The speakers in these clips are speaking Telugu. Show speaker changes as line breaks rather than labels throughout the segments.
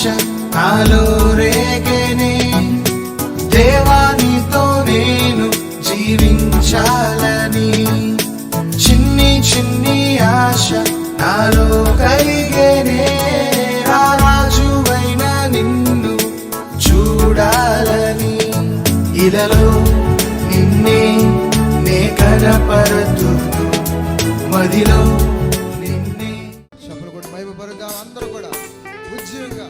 ఆశ నాలో రేగేనే దేవానితో నేను జీవించాలని. చిన్ని చిన్ని ఆశ నాలో కలిగేనే రాజువైన నిన్ను చూడాలని. ఇలలో నిన్నే నే కనపరదు మదిలో నిన్నే.
చెప్పలు కూడా అందరూ కూడా. ఉద్యోగంగా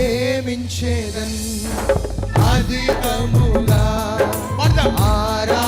ప్రేమించేదన్ అధికముగా ఆరాధింతున్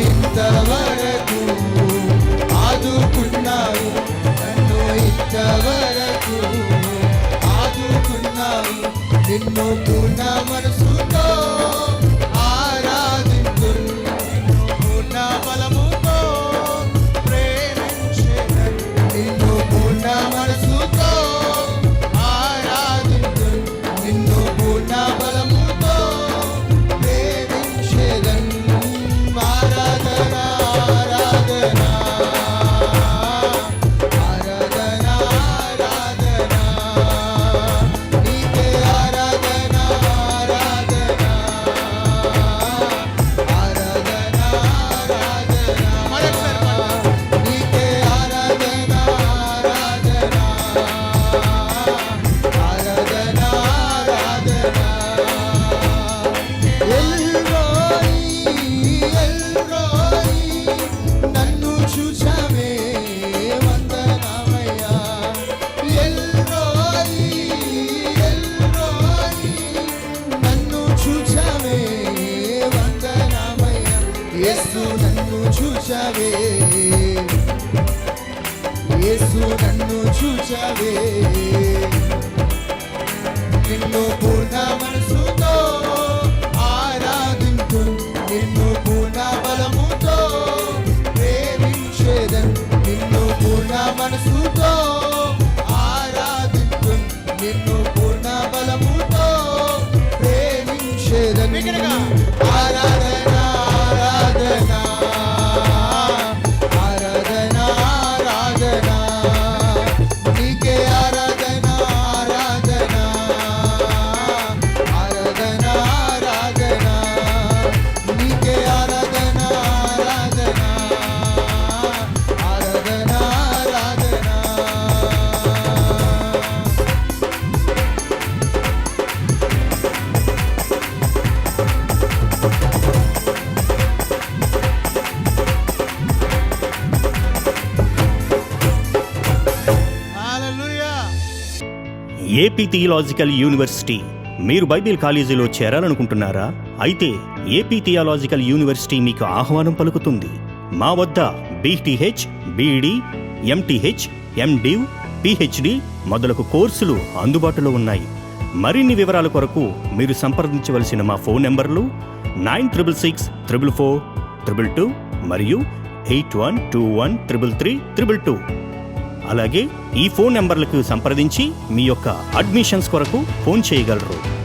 ఇంతవరకు ఆదుకున్నావు. నన్ను ఇంతవరకు ఆదుకున్నావు. నిన్ను పూర్ణ మనసుతో యేసు నన్ను చూచవే. నిన్ను పూర్ణ మనసు
ఏపీ థియలాజికల్ యూనివర్సిటీ. మీరు బైబిల్ కాలేజీలో చేరాలనుకుంటున్నారా? అయితే ఏపీ థియాలాజికల్ యూనివర్సిటీ మీకు ఆహ్వానం పలుకుతుంది. మా వద్ద BTh BEd MTh MDiv PhD మొదలగు కోర్సులు అందుబాటులో ఉన్నాయి. మరిన్ని వివరాల కొరకు మీరు సంప్రదించవలసిన మా ఫోన్ నెంబర్లు nine triple six triple four triple two మరియు eight one two one triple three triple two. అలాగే ఈ ఫోన్ నెంబర్లకు సంప్రదించి మీ యొక్క అడ్మిషన్స్ కొరకు ఫోన్ చేయగలరు.